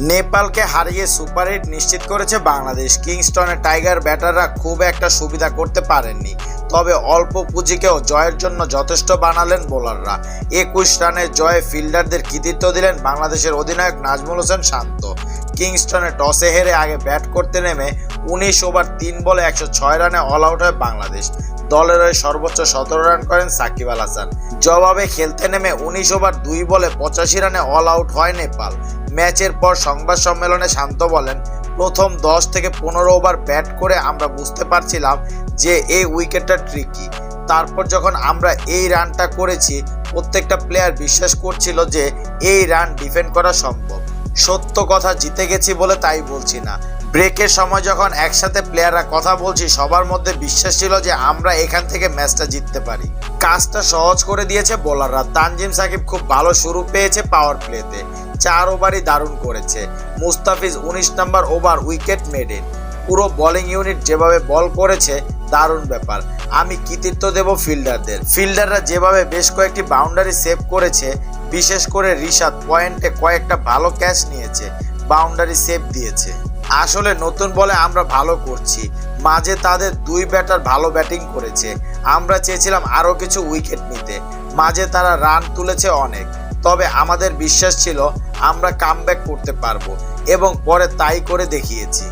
নেপালকে হারিয়ে super hit নিশ্চিত করেছে বাংলাদেশ। কিংস্টনের টাইগার ব্যাটাররা খুব একটা সুবিধা করতে পারেননি। তবে অল্প পুঁজিকেও জয়ের জন্য যথেষ্ট বানালেন বোলাররা। একুশ রানের জয়ে ফিল্ডারদের কৃতিত্ব দিলেন বাংলাদেশের অধিনায়ক নাজমুল হোসেন শান্ত। কিংস্টনে টসে হেরে আগে ব্যাট করতে নেমে উনিশ ওভার তিন বলে একশো ছয় রানে অল আউট হয় বাংলাদেশ। দলের হয়ে সর্বোচ্চ সতেরো রান করেন সাকিব আল হাসান। জবাবে খেলতে নেমে উনিশ ওভার দুই বলে পঁচাশি রানে অল আউট হয় নেপাল। ম্যাচের পর সংবাদ সম্মেলনে শান্ত বলেন প্রথম দশ থেকে পনেরো ওভার ব্যাট করে আমরা বুঝতে পারছিলাম যে এই উইকেটটা ট্রিকি তারপর যখন আমরা এই রানটা করেছি, প্রত্যেকটা প্লেয়ার বিশ্বাস করছিল যে এই রান ডিফেন্ড করা সম্ভব। সত্য কথা জিতে গেছি বলে তাই বলছি না। ব্রেকের সময় যখন একসাথে প্লেয়াররা কথা বলছি, সবার মধ্যে বিশ্বাস ছিল যে আমরা এখান থেকে ম্যাচটা জিততে পারি। কাজটা সহজ করে দিয়েছে বোলাররা তানজিম সাকিব খুব ভালো শুরু পেয়েছে পাওয়ার প্লেতে চার ওভারই দারুণ করেছে। মুস্তাফিজ উনিশ নম্বর ওভার উইকেট মেডেন পুরো বোলিং ইউনিট যেভাবে বল করেছে, দারুণ ব্যাপার। আমি কৃতিত্ব দেব ফিল্ডারদের ফিল্ডাররা যেভাবে বেশ কয়েকটি বাউন্ডারি সেভ করেছে, বিশেষ করে রিশাদ পয়েন্টে কয়েকটা ভালো ক্যাচ নিয়েছে বাউন্ডারি সেভ দিয়েছে। আসলে নতুন বলে আমরা ভালো করছি। মাঝে তাদের দুই ব্যাটার ভালো ব্যাটিং করেছে। আমরা চেয়েছিলাম আরও কিছু উইকেট নিতে। মাঝে তারা রান তুলেছে অনেক। তবে আমাদের বিশ্বাস ছিল আমরা কামব্যাক করতে পারব এবং পরে তাই করে দেখিয়েছি।